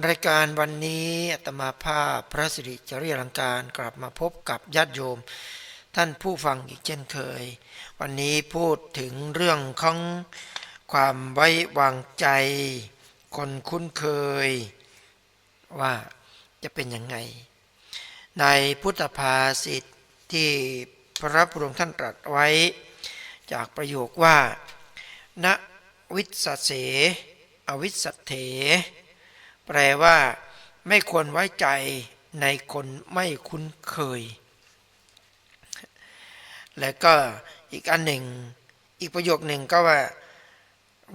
รายการวันนี้อาตมาภาพพระสิริจริยลังการกลับมาพบกับญาติโยม ท่านผู้ฟังอีกเช่นเคย วันนี้พูดถึงเรื่องของความไว้วางใจ คนคุ้นเคย ว่าจะเป็นยังไง ในพุทธภาษิตที่พระพุทธท่านตรัสไว้ จากประโยคว่าณวิสเส อวิสเถ แปลว่า ไม่ควรไว้ใจในคนไม่คุ้นเคย และก็อีกอันหนึ่ง อีกประโยคหนึ่งก็ว่า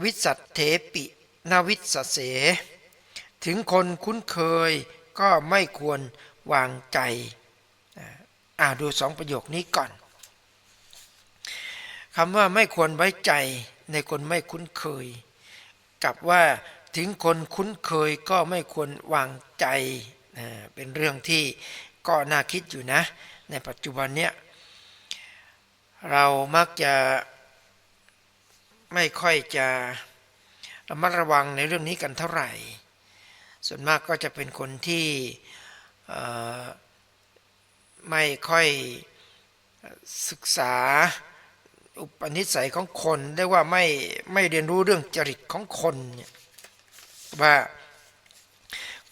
วิสัตเถปินาวิสเส ถึงคนคุ้นเคยก็ไม่ควรวางใจอ่าดูสองประโยคนี้ก่อนคำว่าไม่ควรไว้ใจในคนไม่คุ้นเคย กับว่า ถึงคนคุ้นเคยก็ไม่ควรวางใจเป็นเรื่องที่ก็น่าคิดอยู่นะ ในปัจจุบันเนี้ยเรามักจะไม่ค่อยจะระมัดระวังในเรื่องนี้กันเท่าไหร่ ส่วนมากก็จะเป็นคนที่ไม่ค่อยศึกษาอุปนิสัยของคนเรียกว่าไม่ไม่เรียนรู้เรื่องจริตของคนเนี่ย ว่า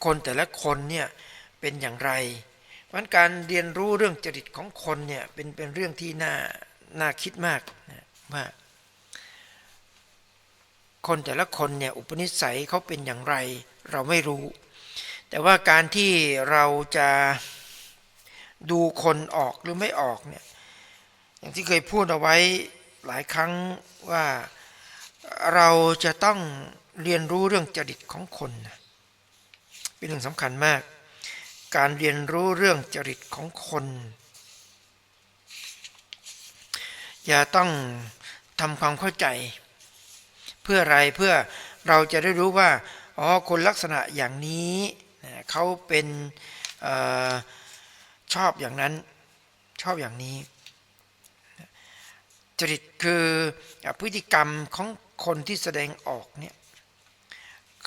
คนแต่ละคนเนี่ยเป็นอย่างไรมันการเรียนรู้เรื่องจริตของคนเนี่ยเป็นเป็นเรื่องที่น่าน่าคิดมากนะว่าคนแต่ละคนเนี่ยอุปนิสัยเขาเป็นอย่างไรเราไม่รู้ แต่ว่าการที่เราจะดูคนออกหรือไม่ออกเนี่ยอย่างที่เคยพูดเอาไว้หลายครั้งว่าเราจะต้อง เรียนรู้เรื่องจริตของคนเป็นเรื่องสำคัญมาก การเรียนรู้เรื่องจริตของคน อย่าต้องทำความเข้าใจ เพื่ออะไรเพื่อเราจะได้รู้ว่าอ๋อคนลักษณะอย่างนี้เขาเป็นอชอบอย่างนั้นชอบอย่างนี้ จริตคือพฤติกรรมของคนที่แสดงออกเนี่ย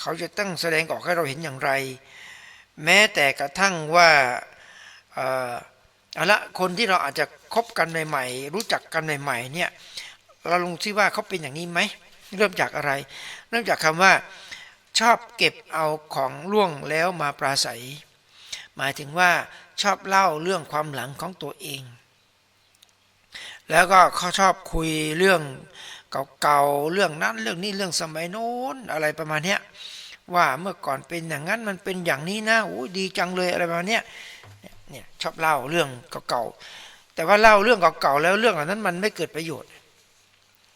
เขาจะตั้งแสดงออกให้เราเห็นอย่างไร แม้แต่กระทั่งว่าเอาละคนที่เราอาจจะคบกันใหม่ๆ รู้จักกันใหม่ๆเนี่ยเราลงที่ว่าเขาเป็นอย่างนี้ไหมเริ่มจากอะไร เริ่มจากคำว่าชอบเก็บเอาของล่วงแล้วมาปราศัย หมายถึงว่าชอบเล่าเรื่องความหลังของตัวเอง แล้วก็เขาชอบคุยเรื่อง เก่าๆเรื่องนั้นเรื่องนี้เรื่องสมัยโน้นอะไรประมาณนี้ว่าเมื่อก่อนเป็นอย่างนั้นมันเป็นอย่างนี้นะโอ้ดีจังเลยอะไรประมาณนี้เนี่ยชอบเล่าเรื่องเก่าๆแต่ว่าเล่าเรื่องเก่าๆแล้วเรื่องเหล่านั้นมันไม่เกิดประโยชน์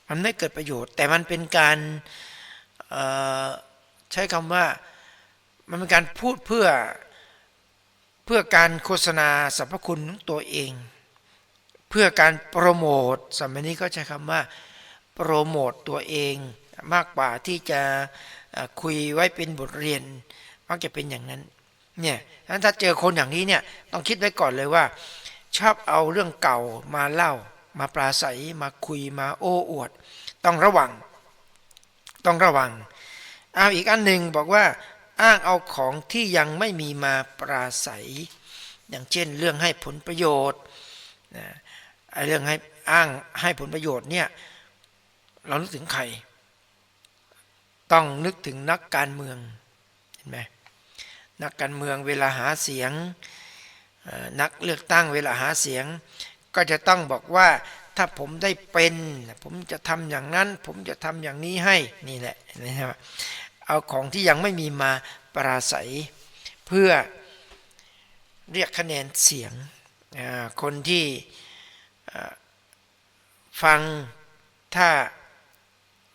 มันไม่เกิดประโยชน์ แต่มันเป็นการใช้คำว่ามันเป็นการพูดเพื่อเพื่อการโฆษณาสรรพคุณของตัวเอง เพื่อการโปรโมทสมัยนี้ก็ใช้คำว่า โปรโมตตัวเองมากกว่าที่จะคุยไว้เป็นบทเรียนมักจะเป็นอย่างนั้นเนี่ยถ้าเจอคนอย่างนี้เนี่ยต้องคิดไว้ก่อนเลยว่า ชอบเอาเรื่องเก่ามาเล่า มาปราศัยมาคุยมาโอ้อวด ต้องระวัง ต้องระวังเอาอีกอันหนึ่งบอกว่าอ้างเอาของที่ยังไม่มีมาปราศัย อย่างเช่นเรื่องให้ผลประโยชน์นะเรื่องให้อ้างให้ผลประโยชน์เนี่ย เรานึกถึงใคร ต้องนึกถึงนักการเมืองเห็นไหมนักการเมืองเวลาหาเสียงนักเลือกตั้งเวลาหาเสียง ก็จะต้องบอกว่าถ้าผมได้เป็น ผมจะทำอย่างนั้น ผมจะทำอย่างนี้ให้นี่แหละนะครับเอาของที่ยังไม่มีมาปราศัย เพื่อเรียกคะแนนเสียงคนที่ฟังถ้า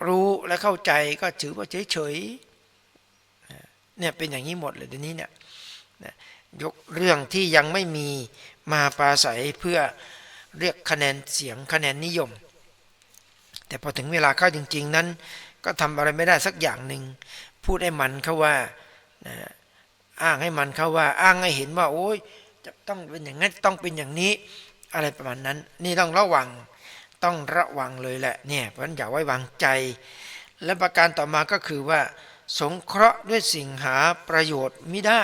รู้และเข้าใจก็ถือว่าเฉยๆเนี่ยเป็นอย่างนี้หมดเลยเดี๋ยวนี้เนี่ยยกเรื่องที่ยังไม่มีมาปราศัยเพื่อเรียกคะแนนเสียงคะแนนนิยม แต่พอถึงเวลาเข้าจริง ๆ นั้น ก็ทำอะไรไม่ได้สักอย่างหนึ่งพูดให้มันเขาว่าอ้างให้มันเขาว่า อ้างให้เห็นว่า โอ้ยจะต้องเป็นอย่างนั้นต้องเป็นอย่างนี้ อะไรประมาณนั้น นี่ต้องระวัง ต้องระวังเลยแหละเนี่ยเพราะฉะนั้นอย่าไว้วางใจ และประการต่อมาก็คือว่า สงเคราะห์ด้วยสิ่งหาประโยชน์ไม่ได้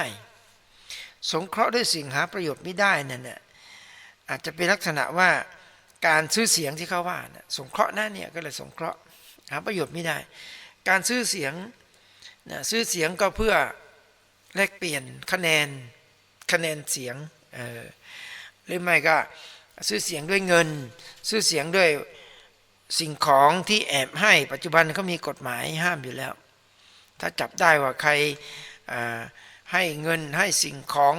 สงเคราะห์ด้วยสิ่งหาประโยชน์ไม่ได้นั่นน่ะอาจจะเป็นลักษณะว่าการซื้อเสียงที่เขาว่านะสงเคราะห์นั่นเนี่ยก็เลยสงเคราะห์หาประโยชน์ไม่ได้ การซื้อเสียงนะซื้อเสียงก็เพื่อแลกเปลี่ยนคะแนนคะแนนเสียงเออหรือไม่ก็ ซื้อเสียงด้วยเงิน ซื้อเสียงด้วยสิ่งของที่แอบให้ปัจจุบันเขามีกฎหมายห้ามอยู่แล้ว ถ้าจับได้ว่าใครให้เงินให้สิ่งของ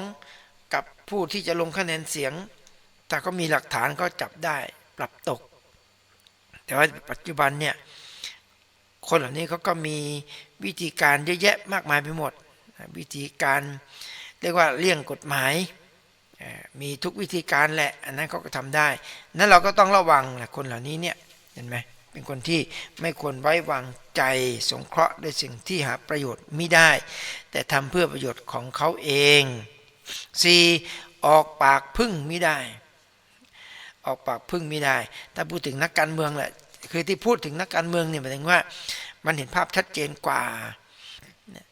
กับผู้ที่จะลงคะแนนเสียง ถ้าก็มีหลักฐานก็จับได้ปรับตก แต่ว่าปัจจุบันเนี่ยคนเหล่านี้เขาก็มีวิธีการเยอะแยะมากมายไปหมด วิธีการเรียกว่าเลี่ยงกฎหมาย มีทุกวิธีการแหละ อันนั้นเขาก็ทำได้ นั้นเราก็ต้องระวังแหละคนเหล่านี้เนี่ยเห็นไหมเป็นคนที่ไม่ควรไว้วางใจสงเคราะห์ด้วยสิ่งที่หาประโยชน์ไม่ได้ แต่ทำเพื่อประโยชน์ของเขาเอง 4. ออกปากพึ่งไม่ได้ ออกปากพึ่งไม่ได้ ถ้าพูดถึงนักการเมืองแหละคือที่พูดถึงนักการเมืองเนี่ยหมายถึงว่ามันเห็นภาพชัดเจนกว่า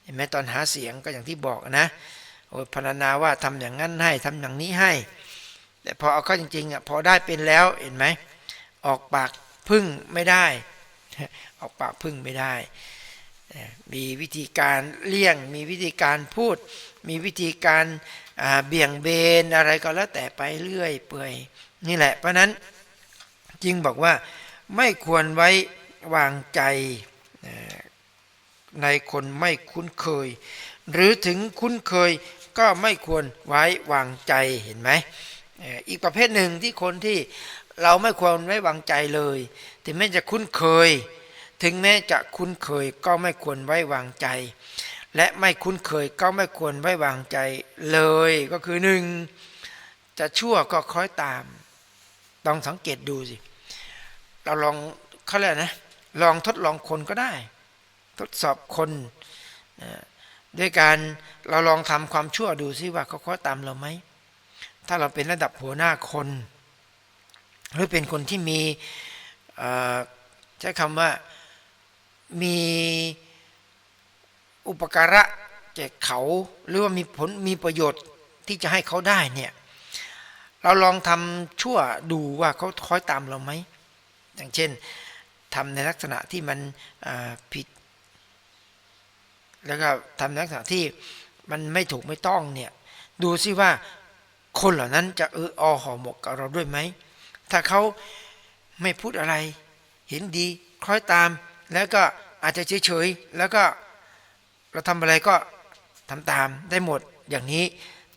เห็นไหมตอนหาเสียงก็อย่างที่บอกนะ โอ้ยพรรณนาว่าทำอย่างนั้นให้ทำอย่างนี้ให้ แต่พอเอาเข้าจริงๆอะพอได้เป็นแล้วเห็นไหมออกปากพึ่งไม่ได้ ออกปากพึ่งไม่ได้ มีวิธีการเลี่ยง มีวิธีการพูด มีวิธีการเบี่ยงเบนอะไรก็แล้วแต่ไปเรื่อยเปื่อยนี่แหละ เพราะนั้นจึงบอกว่าไม่ควรไว้วางใจในคนไม่คุ้นเคย หรือถึงคุ้นเคย ก็ไม่ควรไว้วางใจเห็นไหมอีกประเภทหนึ่งที่คนที่เราไม่ควรไว้วางใจเลย ถึงแม้จะคุ้นเคย ถึงแม้จะคุ้นเคยก็ไม่ควรไว้วางใจ และไม่คุ้นเคยก็ไม่ควรไว้วางใจเลยก็คือหนึ่งจะชั่วก็คล้อยตามต้องสังเกตดูสิ เราลองเขาเรียกนะลองทดลองคนก็ได้ ทดสอบคน ด้วยการเราลองทำความชั่วดูซิว่าเขาคล้อยตามเราไหมถ้าเราเป็นระดับหัวหน้าคน หรือเป็นคนที่มีใช้คำว่ามีอุปการะแก่เขาหรือว่ามีผลมีประโยชน์ที่จะให้เขาได้เนี่ยเราลองทำชั่วดูว่าเขาคอยตามเราไหมอย่างเช่นทำในลักษณะที่มันผิด แล้วก็ทำในลักษณะที่มันไม่ถูกไม่ต้องเนี่ยดูซิว่าคนเหล่านั้นจะเอออห่อหมกกับเราด้วยไหม ถ้าเขาไม่พูดอะไร เห็นดีคล้อยตาม แล้วก็อาจจะเฉยๆแล้วก็เราทำอะไรก็ทำตามได้หมดอย่างนี้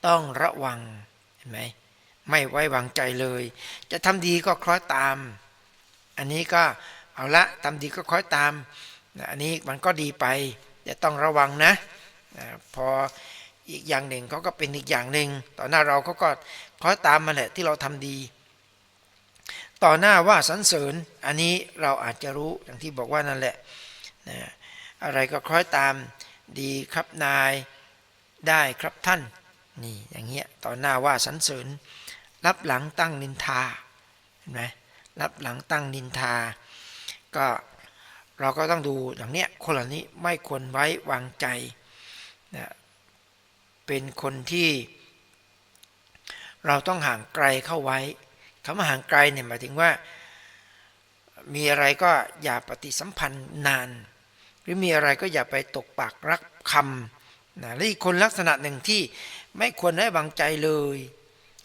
ต้องระวังเห็นไหมไม่ไว้วางใจเลย จะทำดีก็คล้อยตาม อันนี้ก็เอาละทำดีก็คล้อยตามอันนี้มันก็ดีไป แต่ต้องระวังนะพออีกอย่างหนึ่งเขาก็เป็นอีกอย่างหนึ่งต่อหน้าเราเขาก็คล้อยตามมาแหละที่เราทำดี ต่อหน้าว่าสรรเสริญอันนี้เราอาจจะรู้อย่างที่บอกว่านั่นแหละนะอะไรก็คล้อยตามดีครับนายได้ครับท่านนี่อย่างเงี้ยต่อหน้าว่าสรรเสริญรับหลังตั้งนินทาเห็นไหมรับหลังตั้งนินทา ก็ เราก็ต้องดูอย่างเนี้ยคนเหล่านี้ไม่ควรไว้วางใจนะเป็นคนที่ เราต้องห่างไกลเข้าไว้คำว่าห่างไกลเนี่ยหมายถึงว่า มีอะไรก็อย่าปฏิสัมพันธ์นาน หรือมีอะไรก็อย่าไปตกปากรักคำนะและอีกคนลักษณะหนึ่งที่ไม่ควรไว้วางใจเลย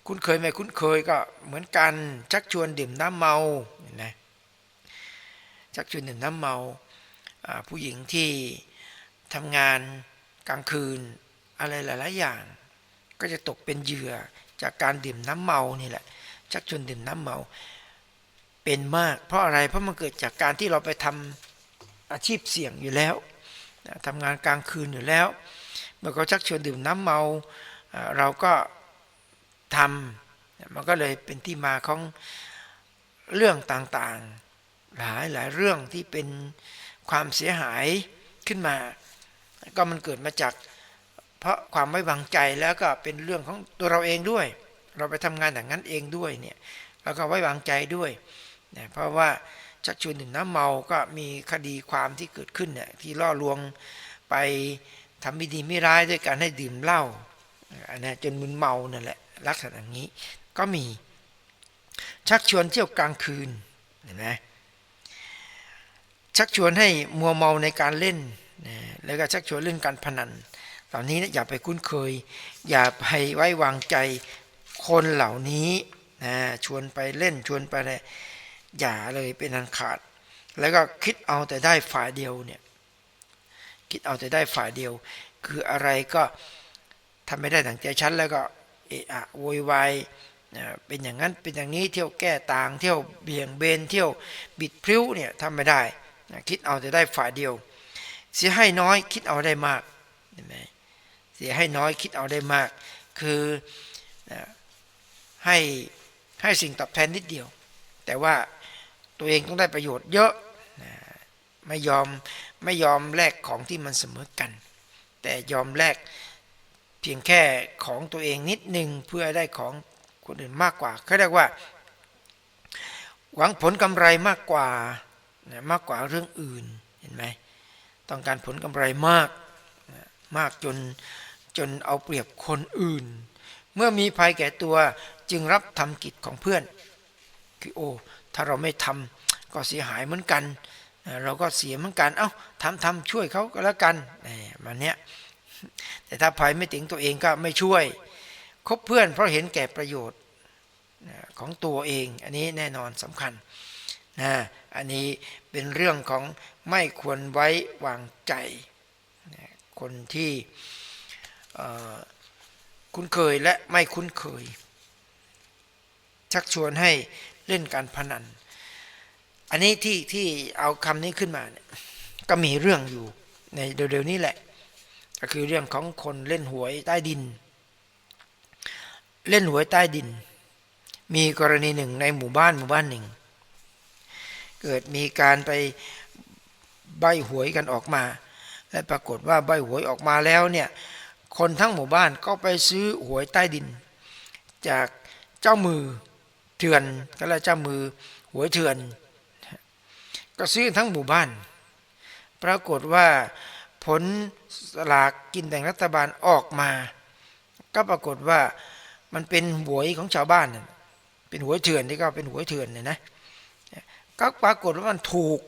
คุ้นเคยไม่คุ้นเคยก็เหมือนกันชักชวนดื่มน้ำเมาเห็นไหมชักชวนดื่มน้ำเมาผู้หญิงที่ทำงานกลางคืนอะไรหลาย ๆ อย่าง ก็จะตกเป็นเหยื่อจากการดื่มน้ำเมานี่แหละชักชวนดื่มน้ำเมาเป็นมาก เพราะอะไรเพราะมันเกิดจากการที่เราไปทำอาชีพเสี่ยงอยู่แล้วทำงานกลางคืนอยู่แล้ว เมื่อเขาชักชวนดื่มน้ำเมาอ่าเราก็ทำมันก็เลยเป็นที่มาของเรื่องต่าง ๆ หลายหลายเรื่องที่เป็นความเสียหายขึ้นมา ก็มันเกิดมาจาก เพราะความไม่วางใจแล้วก็เป็นเรื่องของตัวเราเองด้วย เราไปทำงานอย่างนั้นเองด้วยเนี่ยแล้วก็ไว้วางใจด้วยเนี่ยเพราะว่าชักชวนดื่มน้ำเมาก็มีคดีความที่เกิดขึ้นเนี่ยที่ล่อลวงไปทำไม่ดีไม่ร้ายด้วยการให้ดื่มเหล้าอันนั้จนมึนเมานั่นแหละลักษณะอย่างนี้ก็มีชักชวนเที่ยวกลางคืนเห็นไหม ชักชวนให้มัวเมาในการเล่นนะแล้วก็ชักชวนเล่นการพนันตอนนี้นะอย่าไปคุ้นเคย อย่าไปไว้วางใจคนเหล่านี้นะชวนไปเล่นชวนไปอะไรอย่าเลยเป็นอันขาด แล้วก็คิดเอาแต่ได้ฝ่ายเดียวเนี่ยคิดเอาแต่ได้ฝ่ายเดียว คืออะไรก็ทำไม่ได้ดังใจฉันแล้วก็เอะอะโวยวายเป็นอย่างนั้นเป็นอย่างนี้เที่ยวแก้ต่าง เที่ยวเบี่ยงเบนเที่ยวบิดพริ้วเนี่ยทำไม่ได้ นะคิดเอาแต่ได้ฝ่ายเดียว เสียให้น้อยคิดเอาได้มากเห็นไหมเสียให้น้อยคิดเอาได้มาก คือนะให้ให้สิ่งตอบแทนนิดเดียว แต่ว่าตัวเองต้องได้ประโยชน์เยอะนะไม่ยอมไม่ยอมแลกของที่มันเสมอกัน แต่ยอมแลกเพียงแค่ของตัวเองนิดหนึ่งเพื่อได้ของคนอื่นมากกว่าเขาเรียกว่า หวังผลกำไรมากกว่า นะมากกว่าเรื่องอื่นเห็นไหมต้องการผลกำไรมากนะมากจนจนเอาเปรียบคนอื่น เมื่อมีภัยแก่ตัวจึงรับทำกิจของเพื่อนคือโอ้ถ้าเราไม่ทำก็เสียหายเหมือนกันเราก็เสียเหมือนกัน เอ้าทำทำช่วยเขาก็แล้วกันนี่มันเนี้ย แต่ถ้าภัยไม่ถึงตัวเองก็ไม่ช่วย คบเพื่อนเพราะเห็นแก่ประโยชน์ของตัวเอง อันนี้แน่นอนสำคัญ นะอันนี้เป็นเรื่องของไม่ควรไว้วางใจนะคนที่คุ้นเคยและไม่คุ้นเคย ชักชวนให้เล่นการพนัน อันนี้ที่ที่เอาคำนี้ขึ้นมาเนี่ยก็มีเรื่องอยู่ในเร็วๆนี้แหละ ก็คือเรื่องของคนเล่นหวยใต้ดิน เล่นหวยใต้ดิน มีกรณีหนึ่งในหมู่บ้านหมู่บ้านหนึ่ง เกิดมีการไปใบหวยกันออกมา และปรากฏว่าใบหวยออกมาแล้วเนี่ยคนทั้งหมู่บ้านก็ไปซื้อหวยใต้ดิน จากเจ้ามือเถื่อนก็แล้วเจ้ามือหวยเถื่อน ก็ซื้อทั้งหมู่บ้าน ปรากฏว่าผลสลากกินแบ่งรัฐบาลออกมา ก็ปรากฏว่ามันเป็นหวยของชาวบ้าน เป็นหวยเถื่อนที่ก็เป็นหวยเถื่อนเนี่ยนะ ก็ปรากฏว่ามันถูก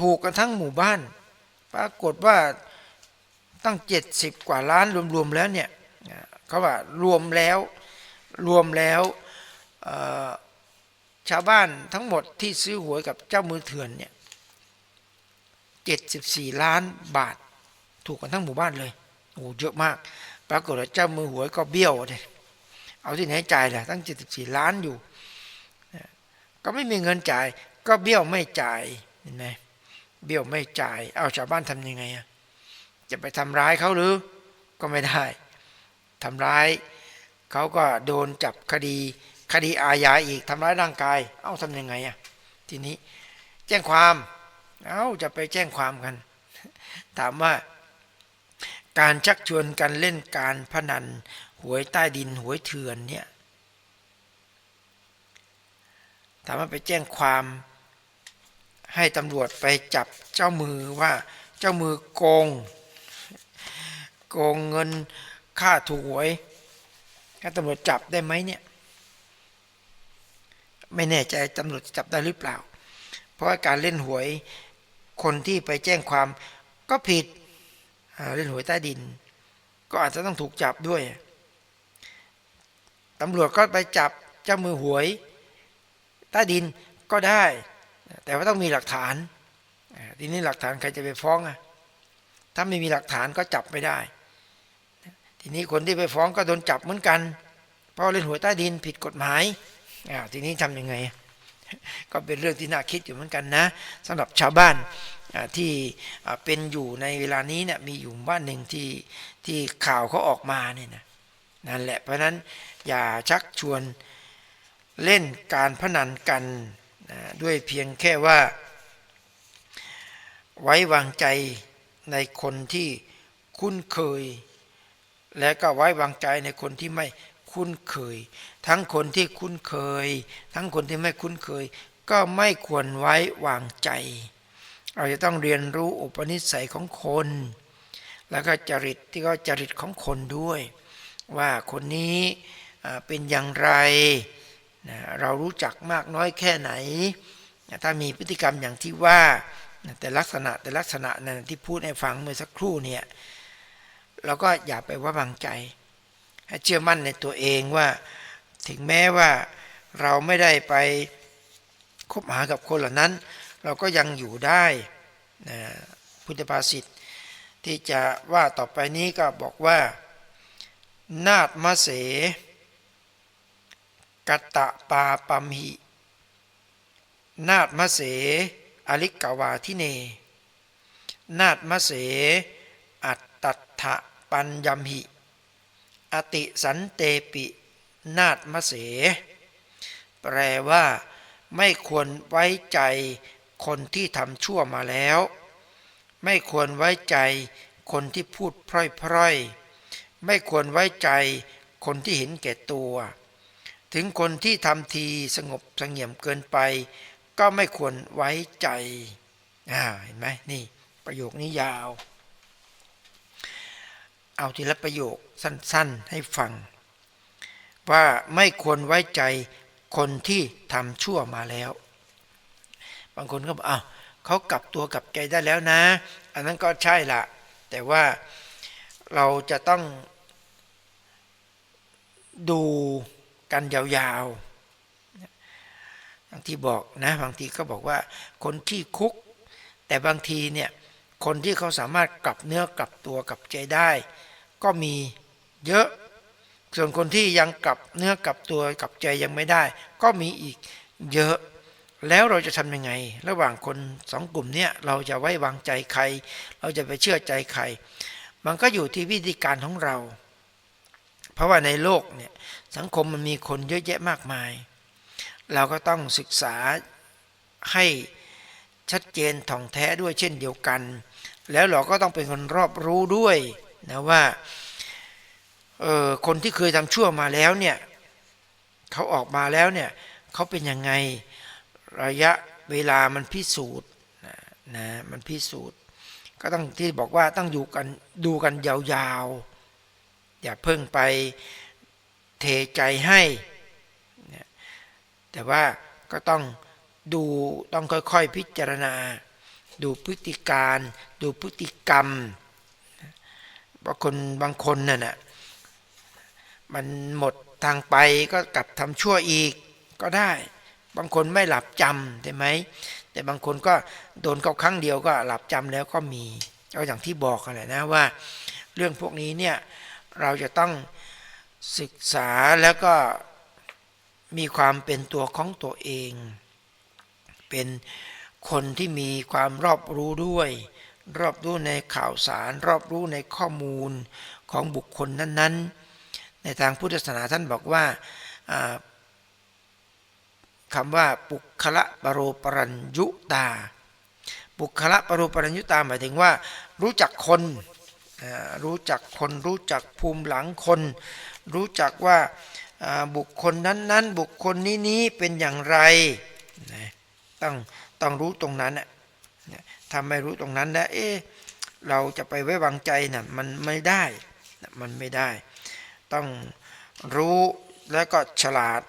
ถูกกันทั้งหมู่บ้าน ปรากฏว่าตั้งเจ็ดสิบกว่าล้านรวมๆแล้วเนี่ยเขาว่ารวมแล้วรวมแล้วชาวบ้านทั้งหมดที่ซื้อหวยกับเจ้ามือเถื่อนเนี่ยเจ็ดสิบสี่ล้านบาท ถูกกันทั้งหมู่บ้านเลยโอ้เยอะมาก ปรากฏว่าเจ้ามือหวยก็เบี้ยวเลยเอาที่ไหนจ่ายล่ะตั้งเจ็ดสิบสี่ล้านอยู่ ก็ไม่มีเงินจ่าย ก็เบี้ยวไม่จ่ายเห็นไหมเบี้ยวไม่จ่าย เอาชาวบ้านทำยังไงอะจะไปทำร้ายเขาหรือก็ไม่ได้ทำร้ายเขาก็โดนจับคดีคดีอาญาอีกทำร้ายร่างกาย เอ้าทำยังไงอะทีนี้แจ้งความเอ้าจะไปแจ้งความกัน ถามว่า การชักชวนกันเล่นการพนันหวยใต้ดินหวยเถื่อนเนี่ยถามว่าไปแจ้งความ ให้ตำรวจไปจับเจ้ามือว่าเจ้ามือโกง โกงเงินค่าถูกหวยถ้าตำรวจจับได้ไหมเนี่ย ไม่แน่ใจตำรวจจับได้หรือเปล่า เพราะการเล่นหวยคนที่ไปแจ้งความก็ผิดเล่นหวยใต้ดิน ก็อาจจะต้องถูกจับด้วยตำรวจก็ไปจับเจ้ามือหวยใต้ดินก็ได้ แต่ว่าต้องมีหลักฐานทีนี้หลักฐานใครจะไปฟ้องอะถ้าไม่มีหลักฐานก็จับไม่ได้ ทีนี้คนที่ไปฟ้องก็โดนจับเหมือนกัน เพราะเล่นหวยใต้ดินผิดกฎหมายอ่าทีนี้ทำยังไง ก็เป็นเรื่องที่น่าคิดอยู่เหมือนกันนะสำหรับชาวบ้านที่เป็นอยู่ในเวลานี้เนี่ยมีอยู่บ้านหนึ่งที่ที่ข่าวเขาออกมาเนี่ยนะนั่นแหละเพราะนั้นอย่าชักชวนเล่นการพนันกัน ด้วยเพียงแค่ว่า ไว้วางใจในคนที่คุ้นเคย และก็ไว้วางใจในคนที่ไม่คุ้นเคย ทั้งคนที่คุ้นเคย ทั้งคนที่ไม่คุ้นเคย ก็ไม่ควรไว้วางใจ เราจะต้องเรียนรู้อุปนิสัยของคน แล้วก็จริตที่ก็จริตของคนด้วย ว่าคนนี้เป็นอย่างไร นะเรารู้จักมากน้อยแค่ไหนนะถ้ามีพฤติกรรมอย่างที่ว่านะแต่ลักษณะแต่ลักษณะนั้นที่พูดให้ฟังเมื่อสักครู่เนี่ยเราก็อย่าไปว่าบางใจ ให้เชื่อมั่นในตัวเองว่า ถึงแม้ว่าเราไม่ได้ไปคบหากับคนเหล่านั้น เราก็ยังอยู่ได้นะพุทธภาษิตที่จะว่าต่อไปนี้ก็บอกว่า นาฏมะเส กัตตะปาปัมหิ นาฏมะเส อลิกกวาทิเน นาฏมะเส อัตตัตถะปัญยมหิ อติสันเตปิ นาฏมะเส แปลว่าไม่ควรไว้ใจคนที่ทำชั่วมาแล้ว ไม่ควรไว้ใจคนที่พูดพร่อยๆ ไม่ควรไว้ใจคนที่เห็นแก่ตัว ถึงคนที่ทำทีสงบเสงี่ยมเกินไป ก็ไม่ควรไว้ใจอ่าเห็นไหมนี่ประโยคนี้ยาว เอาทีละประโยคสั้นๆให้ฟัง ว่าไม่ควรไว้ใจคนที่ทำชั่วมาแล้ว บางคนก็บอกอ้าวเขากลับตัวกลับใจได้แล้วนะ อันนั้นก็ใช่ละแต่ว่าเราจะต้องดู กันยาวๆอย่างที่บอกนะบางทีก็บอกว่าคนที่คุก แต่บางทีเนี่ยคนที่เขาสามารถกลับเนื้อกลับตัวกลับใจได้ ก็มีเยอะ ส่วนคนที่ยังกลับเนื้อกลับตัวกลับใจยังไม่ได้ ก็มีอีกเยอะ แล้วเราจะทำยังไง ระหว่างคนสองกลุ่มเนี่ยเราจะไว้วางใจใคร เราจะไปเชื่อใจใคร มันก็อยู่ที่วิธีการของเรา เพราะว่าในโลกเนี่ย สังคมมันมีคนเยอะแยะมากมาย เราก็ต้องศึกษาให้ชัดเจนท่องแท้ด้วยเช่นเดียวกัน แล้วเราก็ต้องเป็นคนรอบรู้ด้วยนะว่าเออคนที่เคยทำชั่วมาแล้วเนี่ยเขาออกมาแล้วเนี่ยเขาเป็นยังไงระยะเวลามันพิสูจน์นะนะมันพิสูจน์ ก็ต้องที่บอกว่าต้องอยู่กันดูกันยาวๆ อย่าเพิ่งไป เทใจให้ แต่ว่าก็ต้องดูต้องค่อยๆพิจารณา ดูพฤติการ ดูพฤติกรรมบางคนบางคนน่ะนะมันหมดทางไปก็กลับทำชั่วอีกก็ได้ บางคนไม่หลับจำใช่ไหมแต่บางคนก็โดนเขาครั้งเดียวก็หลับจำแล้วก็มีก็อย่างที่บอกกันแหละนะว่า เรื่องพวกนี้เนี่ยเราจะต้อง ศึกษาแล้วก็มีความเป็นตัวของตัวเอง เป็นคนที่มีความรอบรู้ด้วย รอบรู้ในข่าวสาร รอบรู้ในข้อมูลของบุคคลนั้น ๆ ในทางพุทธศาสนาท่านบอกว่าคำว่าปุคละปรโรปรัญยุตา ปุคละปรโรปรัญยุตาหมายถึงว่า รู้จักคนรู้จักคนรู้จักภูมิหลังคน รู้จักว่าบุคคลนั้นๆ บุคคลนี้นี้เป็นอย่างไรต้องต้องรู้ตรงนั้นถ้าไม่รู้ตรงนั้นแล้วเอ๊เราจะไปไว้วางใจนะ่ะมันไม่ได้มันไม่ได้ ต้องรู้แล้วก็ฉลาด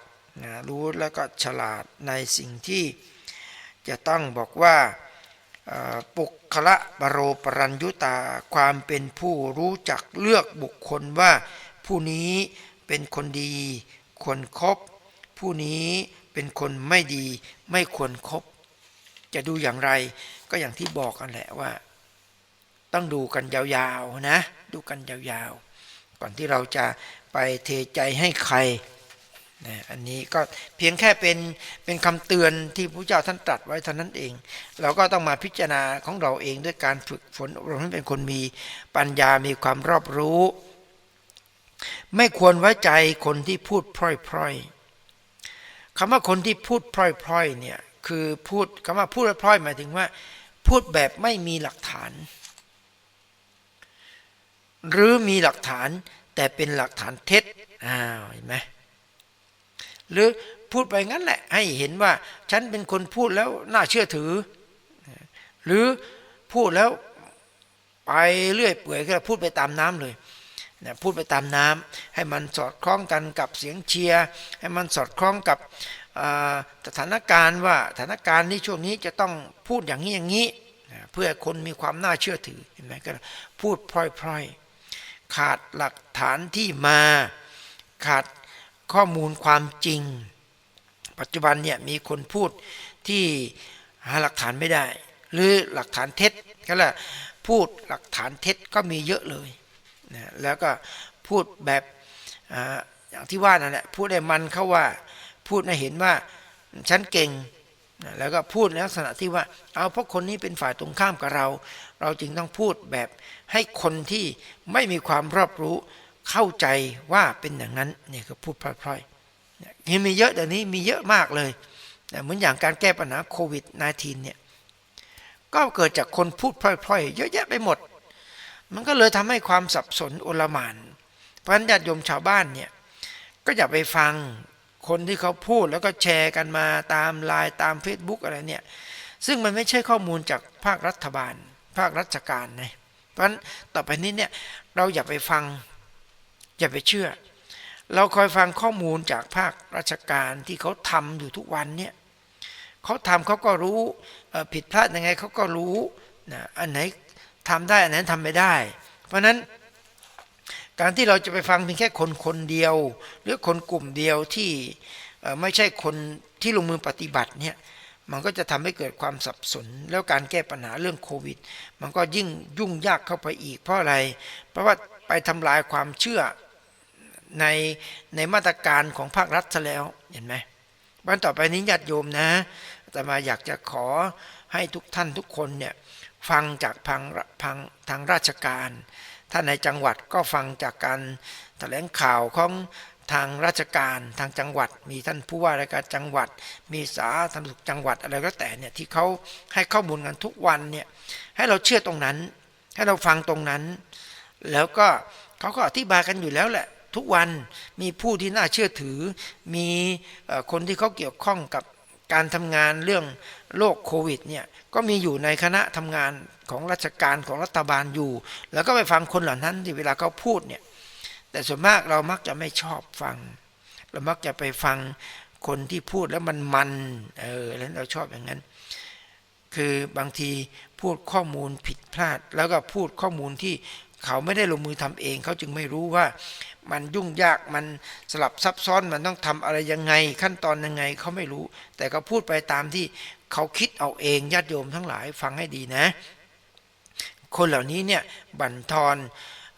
นะรู้แล้วก็ฉลาดในสิ่งที่จะต้องบอกว่าปุคละปรโรปรัญยุตาความเป็นผู้รู้จักเลือกบุคคลว่า ผู้นี้เป็นคนดี ควรครบผู้นี้เป็นคนไม่ดีไม่ควรครบจะดูอย่างไรก็อย่างที่บอกกันแหละว่า ต้องดูกันยาวๆนะ ดูกันยาวๆ ก่อนที่เราจะไปเทใจให้ใครนะอันนี้ก็เพียงแค่เป็นเป็นคำเตือนที่พระเจ้าท่านตรัสไว้เท่านั้นเอง เราก็ต้องมาพิจารณาของเราเองด้วยการฝึกฝนอบรมให้เป็นคนมีปัญญามีความรอบรู้ ไม่ควรไว้ใจคนที่พูดพร่อยๆคำว่าคนที่พูดพร่อยๆเนี่ยคือพูดคำว่าพูดพร่อยหมายถึงว่า พูดแบบไม่มีหลักฐาน หรือมีหลักฐานแต่เป็นหลักฐานเท็จอ้าวเห็นไหมหรือพูดไปงั้นแหละ ให้เห็นว่าฉันเป็นคนพูดแล้วน่าเชื่อถือ หรือพูดแล้วไปเรื่อยเปื่อยก็พูดไปตามน้ำเลย นะพูดไปตามน้ำให้มันสอดคล้องกันกับเสียงเชียร์ให้มันสอดคล้องกับสถานการณ์ว่าสถานการณ์นี้ช่วงนี้จะต้องพูดอย่างนี้อย่างนี้นะเพื่อคนมีความน่าเชื่อถือเห็นไหมก็พูดพร่อยๆ ขาดหลักฐานที่มา ขาดข้อมูลความจริง ปัจจุบันเนี่ยมีคนพูดที่หาหลักฐานไม่ได้ หรือหลักฐานเท็จก็แหละพูดหลักฐานเท็จก็มีเยอะเลย นะแล้วก็พูดแบบออย่างที่ว่านั่นแหละพูดให้มันเขาว่าพูดให้เห็นว่าฉันเก่งนะแล้วก็พูดในลักษณะที่ว่า เอาเพราะคนนี้เป็นฝ่ายตรงข้ามกับเรา เราจึงต้องพูดแบบให้คนที่ไม่มีความรอบรู้เข้าใจว่าเป็นอย่างนั้นเนี่ยก็พูดพล่อยๆนี่มีเยอะเดี๋ยวนี้มีเยอะมากเลยเหมือนอย่างการแก้ปัญหาโควิด -19 เนี่ยก็เกิดจากคนพูดพล่อยๆ เยอะแยะไปหมด มันก็เลยทำให้ความสับสนโอลหมานเพราะฉะนั้นญาติโยมชาวบ้านเนี่ยก็อย่าไปฟังคนที่เขาพูดแล้วก็แชร์กันมาตามไลน์ตาม Facebook อะไรเนี่ยซึ่งมันไม่ใช่ข้อมูลจากภาครัฐบาล ภาคราชการนะเพราะฉะนั้นต่อไปนี้เนี่ยเราอย่าไปฟังอย่าไปเชื่อ เราคอยฟังข้อมูลจากภาคราชการที่เขาทำอยู่ทุกวันเนี่ยเขาทำเขาก็รู้ผิดพลาดยังไงเขาก็รู้นะอันไหน ทำได้อันไหนทำไม่ได้ เพราะฉะนั้นการที่เราจะไปฟังเพียงแค่คนคนเดียว หรือคนกลุ่มเดียวที่ไม่ใช่คนที่ลงมือปฏิบัติเนี่ยมันก็จะทำให้เกิดความสับสน แล้วการแก้ปัญหาเรื่องโควิด มันก็ยิ่งยุ่งยากเข้าไปอีกเพราะอะไร เพราะว่าไปทำลายความเชื่อในในมาตรการของภาครัฐซะแล้วเห็นไหมวันต่อไปนี้ญาติโยมนะแต่มาอยากจะขอให้ทุกท่านทุกคนเนี่ย ฟังจากพังพังทางราชการ ถ้าในจังหวัดก็ฟังจากการแถลงข่าวของทางราชการทางจังหวัด มีท่านผู้ว่าราชการจังหวัด มีสาธารณสุขจังหวัดอะไรก็แต่เนี่ยที่เขาให้ข้อมูลกันทุกวันเนี่ยให้เราเชื่อตรงนั้น ให้เราฟังตรงนั้น แล้วก็เขาก็อธิบายกันอยู่แล้วแหละทุกวันมีผู้ที่น่าเชื่อถือ มีคนที่เขาเกี่ยวข้องกับ การทำงานเรื่องโรคโควิดเนี่ยก็มีอยู่ในคณะทำงานของราชการของรัฐบาลอยู่ แล้วก็ไปฟังคนเหล่านั้นที่เวลาเขาพูดเนี่ยแต่ส่วนมากเรามักจะไม่ชอบฟัง เรามักจะไปฟังคนที่พูดแล้วมันมันเออแล้วเราชอบอย่างนั้น คือบางทีพูดข้อมูลผิดพลาด แล้วก็พูดข้อมูลที่ เขาไม่ได้ลงมือทำเอง เขาจึงไม่รู้ว่ามันยุ่งยากมันสลับซับซ้อนมันต้องทำอะไรยังไง ขั้นตอนยังไงเขาไม่รู้ แต่ก็พูดไปตามที่เขาคิดเอาเองญาติโยมทั้งหลายฟังให้ดีนะ คนเหล่านี้เนี่ยบั่นทอน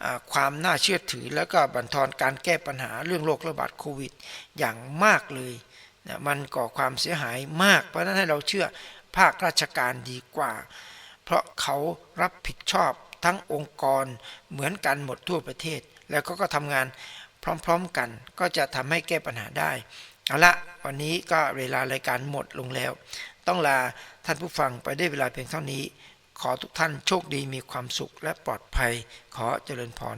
อความน่าเชื่อถือแล้วก็บั่นทอนการแก้ปัญหาเรื่องโรคระบาดโควิด อย่างมากเลยนะมันก่อความเสียหายมาก เพราะฉะนั้นให้เราเชื่อภาคราชการดีกว่า เพราะเขารับผิดชอบ ทั้งองค์กรเหมือนกันหมดทั่วประเทศ แล้วก็ก็ทำงานพร้อมๆกัน ก็จะทำให้แก้ปัญหาได้เอาละวันนี้ก็เวลารายการหมดลงแล้ว ต้องลาท่านผู้ฟังไปได้เวลาเพียงเท่านี้ ขอทุกท่านโชคดีมีความสุขและปลอดภัย ขอเจริญพร